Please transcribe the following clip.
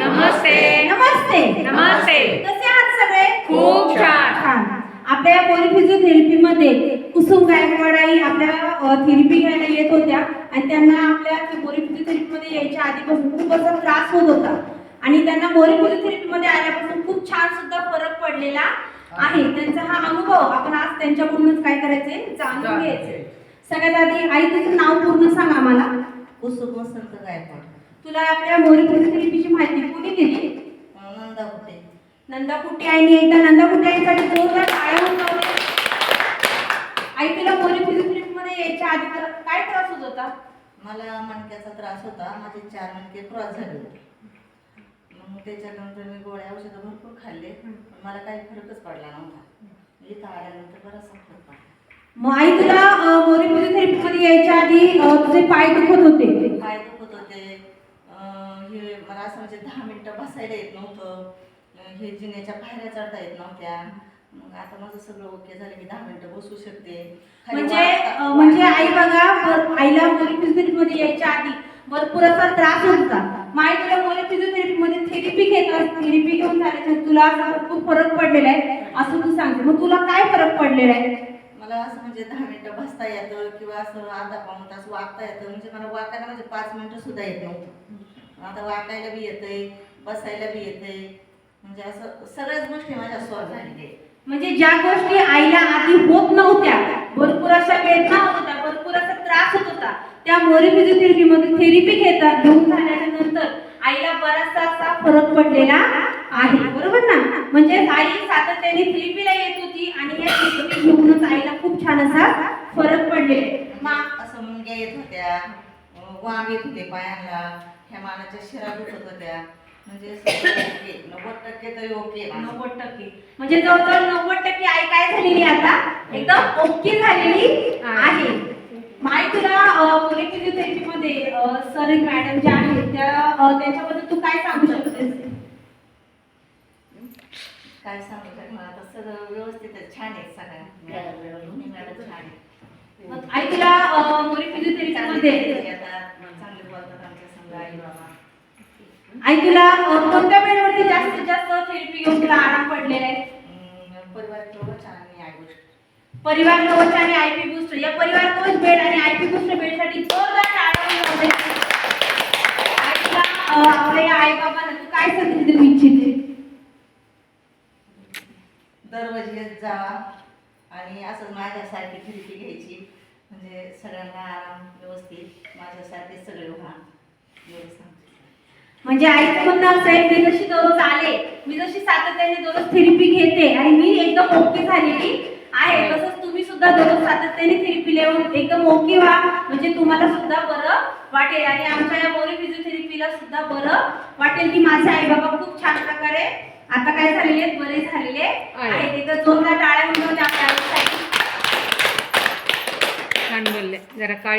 नमस्ते. नमस्ते. नमस्ते. कसे आहात सगळे? खूप छान. छान. आपल्या पोली फिजिओथेरपी मध्ये कुसुम गायकवाडाई आपल्या थेरपी घ्यायला येत होत्या आणि त्यांना आपल्या पोली फिजिओथेरपी मध्ये यायच्या आधीपासून खूप असा त्रास होत होता. आणि त्यांना पोली फिजिओथेरपी मध्ये आल्यापासून खूप छान सुद्धा फरक पडलेला आहे. त्यांचा हा अनुभव आपण आज त्यांच्याकडूनच काय करायचे? जाणून घ्यायचे. सगळ्यात आधी आई तुझं नाव पूर्ण सांग आम्हाला. कुसुम वसंत गायकवाड. तुला आपल्या मोरी फिजिओथेरपीची माहिती कोणी दिली? नंदा कुठे नंदा कुठे आईने एकदा नंदा कुठे आईसाठी जोरदार टाळ्या वाजवल्या. आई तुला मोरी फिजिओथेरपी मध्ये यायच्या आधी तुला काय त्रास होत होता? मला मणक्याचा त्रास होता. माझे चार मणके क्रॉस झाले होते. मग त्याच्यानंतर मी गोळ्या औषधं भरपूर खाल्ले. पण मला काही फरकच पडला नव्हता. इथं आल्यानंतर बराचसा फरक पडला. मग आई तुला अं, मोरी फिजिओथेरपी मध्ये यायच्या आधी तुझे पाय दुखत होते. पाय दुखत होते. हे मला असं म्हणजे दहा मिनटं बसायला येत नव्हतं. हे जिन्याच्या पायऱ्या चढता येत नव्हत्या. मग आता माझं सगळं ओके झालं मी दहा मिनटं बसू शकते. म्हणजे म्हणजे आई बघा आईला मध्ये यायच्या आधी भरपूर असा त्रास होत. होता मग आई तुला मोरी फिजिओथेरपी मध्ये थेरपी घेत थेरपी घेऊन झाल्याच्या तुला भरपूर फरक पडलेला आहे असं तू सांगते. मग तुला काय फरक पडलेला आहे? मला असं म्हणजे दहा मिनिटं बसता येतं किंवा असं अर्धा पाऊण तास वागता येतं. म्हणजे मला वाकायला म्हणजे पाच मिनिटं सुद्धा येत नव्हतं. आता वाकायला बी येतंय बसायला बी येतंय. म्हणजे असं सगळ्याच गोष्टी माझ्या सॉल्व झालेल्या आहेत म्हणजे ज्या गोष्टी आईला आधी होत नव्हत्या भरपूर अशा वेदना होत होत्या भरपूर असा त्रास होत होता त्या मोरी फिजिओथेरपी मध्ये थेरपी घेतात घेऊन झाल्याच्यानंतर आईला बराचसा असा फरक पडलेला आहे. बरोबर ना? म्हणजे आई सातत्याने थेरपीला येत होती आणि या थेरपी घेऊनच आईला खूप छान असा फरक पडलेला आहे. मा- असं मुंग्या येत होत्या वाम येत होते पायांना. ह्या मानाच्या शिरा दुखत होत्या म्हणजे ओके. नव्वद टक्के तरी ओके नव्वद टक्के. म्हणजे जवळजवळ नव्वद टक्के आई काय झालेली आहे आता? एकदम ओके झालेली आहे. माई तुला मुली फिजिओथेरपी मध्ये सर मॅडम ज्या आहेत त्या अ, त्यांच्याबद्दल तू काय सांगू शकतेस? काय सांगू शकणार आता सगळं व्यवस्थित आहे. छान आहे सगळ्या दोन्ही मॅडम छान आहे. मग आई तुला मुली फिजिओथेरपी चांगले मध्ये आई तुला कोणत्या बेडवरती जास्तीत जास्त थेरपी घेऊन तुला आराम पडलेला आहे? परिवार केवढं छान आहे या गोष्टी. परिवार कवच आणि आयपी बूस्टर या परिवार कवच बेड आणि आयपी बूस्टर बेडसाठी जोरदार अ, आपल्या या आई बाबांना तू काय संदेश देऊ इच्छिते? दरवाजी येत जावा आणि असंच माझ्यासारखी थेरपी घ्यायची. म्हणजे सगळ्यांना आराम व्यवस्थित माझ्यासारखे सगळे व्हा. म्हणजे आईचं म्हणणं असं आहे मी जशी दररोज आले मी जशी सातत्याने दररोज थेरपी घेते आणि मी एकदम ओके झालेली आहे. तसंच तुम्ही सुद्धा दररोज सातत्याने थेरपी येऊन एकदम ओके व्हा. म्हणजे तुम्हाला सुद्धा बरं वाटेल आणि आमच्या या मोरी फिजिओथेरपीला सुद्धा बरं वाटेल की माझे आई बाबा खूप छान प्रकारे आता काय झालेले बरे झालेले आहेत. एकदा जोरदार